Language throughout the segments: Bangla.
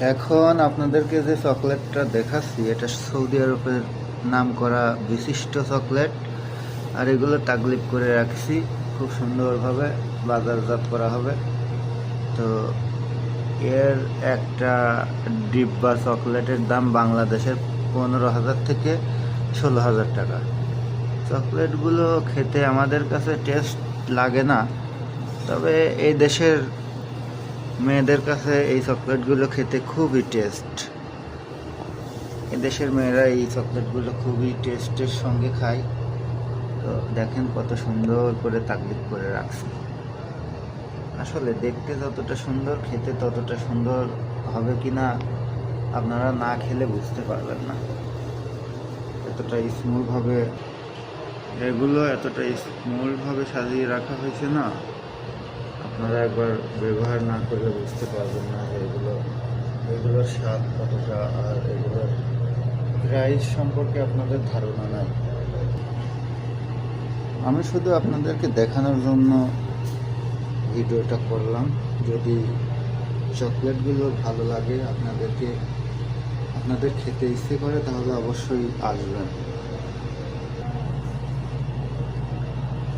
এখন আপনাদেরকে যে চকলেটটা দেখাচ্ছি, এটা সৌদি আরবের নাম করা বিশিষ্ট চকলেট। আর এগুলো তাকলিপ করে রাখছি। খুব সুন্দরভাবে বাজারজাত করা হবে। তো এর একটা ডিব্বা চকলেটের দাম বাংলাদেশের পনেরো হাজার থেকে ষোলো হাজার টাকা। চকলেটগুলো খেতে আমাদের কাছে টেস্ট লাগে না। তবে এই দেশের মেয়েদের কাছে এই চকলেটগুলো খেতে খুবই টেস্ট। এদেশের মেয়েরা এই চকলেটগুলো খুবই টেস্টের সঙ্গে খায়। তো দেখেন কত সুন্দর করে তাকলিফ করে রাখছে। আসলে দেখতে যতটা সুন্দর, খেতে ততটা সুন্দর হবে কি না আপনারা না খেলে বুঝতে পারবেন না। এতটা স্মুথভাবে এগুলো এতটা স্মুথভাবে সাজিয়ে রাখা হয়েছে না। আপনারা একবার ব্যবহার না করলে বুঝতে পারবেন না এগুলো, এগুলোর স্বাদ কতটা আর এগুলোর প্রাইস সম্পর্কে আপনাদের ধারণা নাই। আমি শুধু আপনাদেরকে দেখানোর জন্য ভিডিওটা করলাম। যদি চকলেটগুলো ভালো লাগে আপনাদেরকে, আপনাদের খেতে ইচ্ছে করে তাহলে অবশ্যই আসবেন।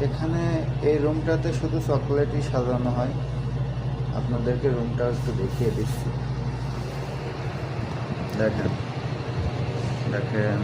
এখানে এই রুমটাতে শুধু চকলেটই সাজানো হয়। আপনাদেরকে রুমটা একটু দেখিয়ে দিচ্ছি। দেখেন দেখেন।